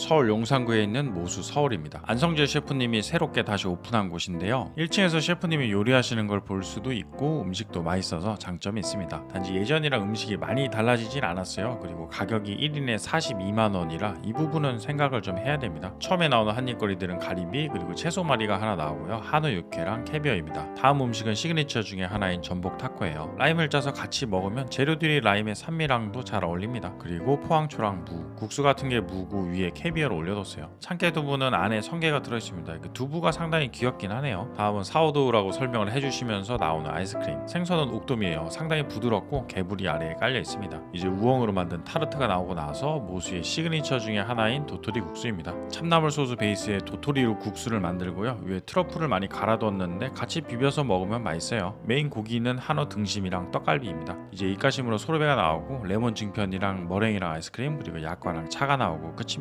서울 용산구에 있는 모수 서울입니다. 안성재 셰프님이 새롭게 다시 오픈한 곳인데요. 1층에서 셰프님이 요리하시는 걸 볼 수도 있고 음식도 맛있어서 장점이 있습니다. 단지 예전이랑 음식이 많이 달라지진 않았어요. 그리고 가격이 1인에 42만 원이라 이 부분은 생각을 좀 해야 됩니다. 처음에 나오는 한입거리들은 가리비 그리고 채소 마리가 하나 나오고요. 한우 육회랑 캐비어입니다. 다음 음식은 시그니처 중에 하나인 전복 타코예요. 라임을 짜서 같이 먹으면 재료들이 라임의 산미랑도 잘 어울립니다. 그리고 포항초랑 무, 국수 같은 게 무고 위에 캐비 어를 올려뒀어요. 참깨 두부는 안에 성게가 들어있습니다. 그 두부가 상당히 귀엽긴 하네요. 다음은 사워도우라고 설명을 해주시면서 나오는 아이스크림. 생선은 옥돔이에요. 상당히 부드럽고 개불이 아래에 깔려 있습니다. 이제 우엉으로 만든 타르트가 나오고 나서 모수의 시그니처 중에 하나인 도토리 국수입니다. 참나물 소스 베이스에 도토리로 국수를 만들고요. 위에 트러플을 많이 갈아뒀는데 같이 비벼서 먹으면 맛있어요. 메인 고기는 한우 등심이랑 떡갈비입니다. 이제 입가심으로 소르베가 나오고 레몬 증편이랑 머랭이랑 아이스크림 그리고 약과랑 차가 나오고 끝입니다.